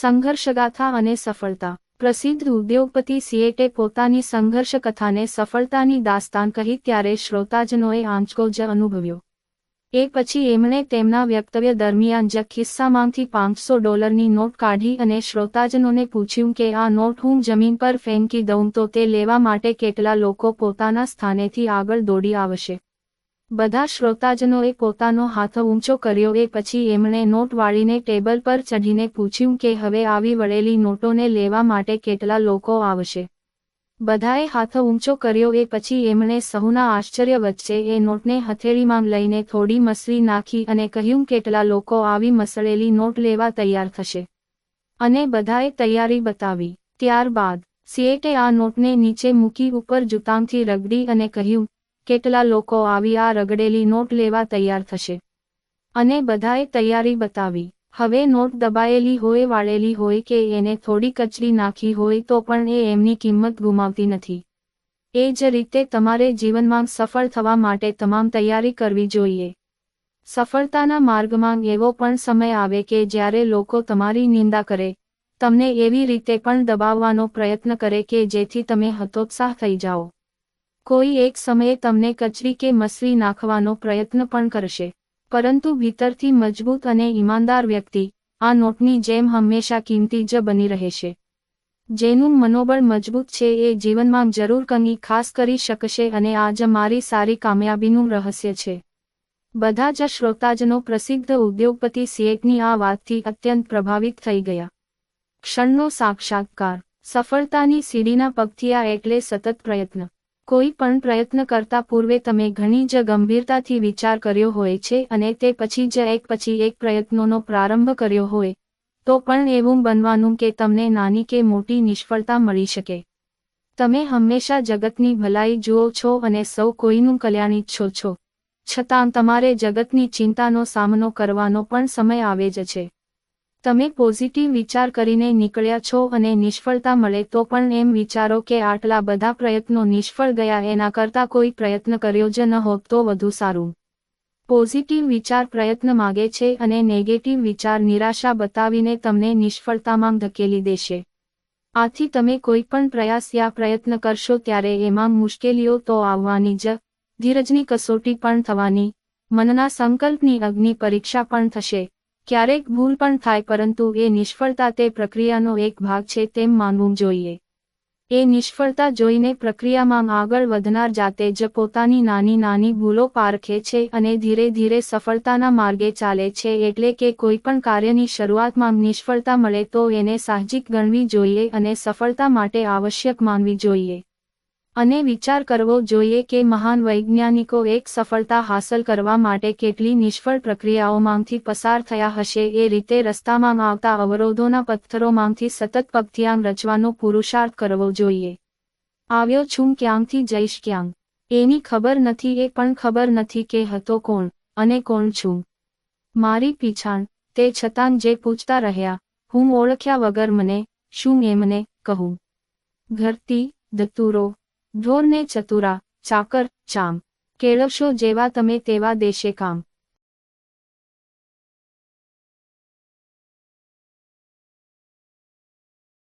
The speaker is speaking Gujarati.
સંઘર્ષગાથા અને સફળતા. પ્રસિદ્ધ ઉદ્યોગપતિ સિએટે પોતાની સંઘર્ષ કથાને સફળતાની દાસ્તાન કહી ત્યારે શ્રોતાજનોએ આંચકો જ અનુભવ્યો. એ પછી એમણે તેમના વ્યક્તવ્ય દરમિયાન જ ખિસ્સામાંથી પાંચસો ડોલરની નોટ કાઢી અને શ્રોતાજનોને પૂછ્યું કે આ નોટ હું જમીન પર ફેંકી દઉં તો તે લેવા માટે કેટલા લોકો પોતાના સ્થાનેથી આગળ દોડી આવશે? બધા શ્રોતાજનોએ પોતાનો હાથ ઊંચો કર્યો એ પછી એમણે નોટ વાળીને ટેબલ પર ચઢીને પૂછ્યું કે હવે આવી વળેલી નોટોને લેવા માટે કેટલા લોકો આવશે. બધાએ હાથ ઊંચો કર્યો એ પછી એમણે સહુના આશ્ચર્ય વચ્ચે એ નોટને હથેળીમાં લઈને થોડી મસળી નાખી અને કહ્યું કેટલા લોકો આવી મસળેલી નોટ લેવા તૈયાર થશે. અને બધાએ તૈયારી બતાવી. ત્યારબાદ સિએટે આ નોટને નીચે મૂકી ઉપર જૂતાંથી રગડી અને કહ્યું કેટલા લોકો આવી આ રગડેલી નોટ લેવા તૈયાર થશે? અને બધાએ તૈયારી બતાવી. હવે નોટ દબાયેલી હોય, વાળેલી હોય કે એને થોડી કચડી નાખી હોય તો પણ એ એમની કિંમત ગુમાવતી નથી. એ જ રીતે તમારે જીવનમાં સફળ થવા માટે તમામ તૈયારી કરવી જોઈએ. સફળતાના માર્ગમાં એવો પણ સમય આવે કે જ્યારે લોકો તમારી નિંદા કરે. તમને એવી રીતે પણ દબાવવાનો પ્રયત્ન કરે કે જેથી તમે હતોત્સાહ થઈ જાઓ. કોઈ એક સમયે તમને કચરી કે મસરી નાખવાનો પ્રયત્ન પણ કરશે. પરંતુ ભીતરથી મજબૂત અને ઈમાનદાર વ્યક્તિ આ નોટની જેમ હંમેશા કિંમતી જ બની રહેશે. જેનું મનોબળ મજબૂત છે એ જીવનમાં જરૂર કંઈ ખાસ કરી શકશે અને આ જ મારી સારી કામયાબીનું રહસ્ય છે. બધા જ શ્રોતાજનો પ્રસિદ્ધ ઉદ્યોગપતિ સિએટની આ વાતથી અત્યંત પ્રભાવિત થઈ ગયા. ક્ષણનો સાક્ષાત્કાર. સફળતાની સીડીના પગથિયા એટલે સતત પ્રયત્ન. કોઈ પણ પ્રયત્ન કરતા પૂર્વે તમે ઘણી જ ગંભીરતાથી વિચાર કર્યો હોય છે અને તે પછી જ એક પછી એક પ્રયત્નોનો પ્રારંભ કર્યો હોય, તો પણ એવું બનવાનું કે તમને નાની કે મોટી નિષ્ફળતા મળી શકે. તમે હંમેશા જગતની ભલાઈ જુઓ છો અને સૌ કોઈનું કલ્યાણ ઈચ્છો છો. છતાં તમારે જગતની ચિંતાનો સામનો કરવાનો પણ સમય આવે જ છે. તમે પોઝિટિવ વિચાર કરીને નીકળ્યા છો અને નિષ્ફળતા મળે તો પણ એમ વિચારો કે આટલા બધા પ્રયત્નો નિષ્ફળ ગયા એના કરતાં કોઈ પ્રયત્ન કર્યો જ ન હોત તો વધુ સારું. પોઝિટિવ વિચાર પ્રયત્ન માગે છે અને નેગેટિવ વિચાર નિરાશા બતાવીને તમને નિષ્ફળતામાં ધકેલી દેશે. આથી તમે કોઈ પણ પ્રયાસ યા પ્રયત્ન કરશો ત્યારે એમાં મુશ્કેલીઓ તો આવવાની જ, ધીરજની કસોટી પણ થવાની, મનના સંકલ્પની અગ્નિ પરીક્ષા પણ થશે. ક્યારેક ભૂલ પણ થાય પરંતુ એ નિષ્ફળતા તે પ્રક્રિયાનો એક ભાગ છે તેમ માનવું જોઈએ. એ નિષ્ફળતા જોઈને પ્રક્રિયામાં આગળ વધનાર જાતે જ પોતાની નાની નાની ભૂલો પારખે છે અને ધીરે ધીરે સફળતાના માર્ગે ચાલે છે એટલે કે કોઈ પણ કાર્યની શરૂઆતમાં નિષ્ફળતા મળે તો એને સાહજિક ગણવી જોઈએ અને સફળતા માટે આવશ્યક માનવી જોઈએ. અને વિચાર કરવો જોઈએ કે મહાન વૈજ્ઞાનિકો એક સફળતા હાંસલ કરવા માટે કેટલી નિષ્ફળ પ્રક્રિયાઓમાંથી પસાર થયા હશે. એ રીતે રસ્તામાં આવતા અવરોધોના પથ્થરોમાંથી સતત પગથિયાંગ રચવાનો પુરુષાર્થ કરવો જોઈએ. આવ્યો છું ક્યાંથી જઈશ ક્યાં એની ખબર નથી, એ પણ ખબર નથી કે હતો કોણ અને કોણ છું. મારી પીછાણ, તે છતાં જે પૂછતા રહ્યા, હું ઓળખ્યા વગર મને, શું એમને કહું? ઘરતી દતુરો ઢોરને ચતુરા ચાકર ચામ કેળવશો જેવા તમે તેવા દેશે કામ.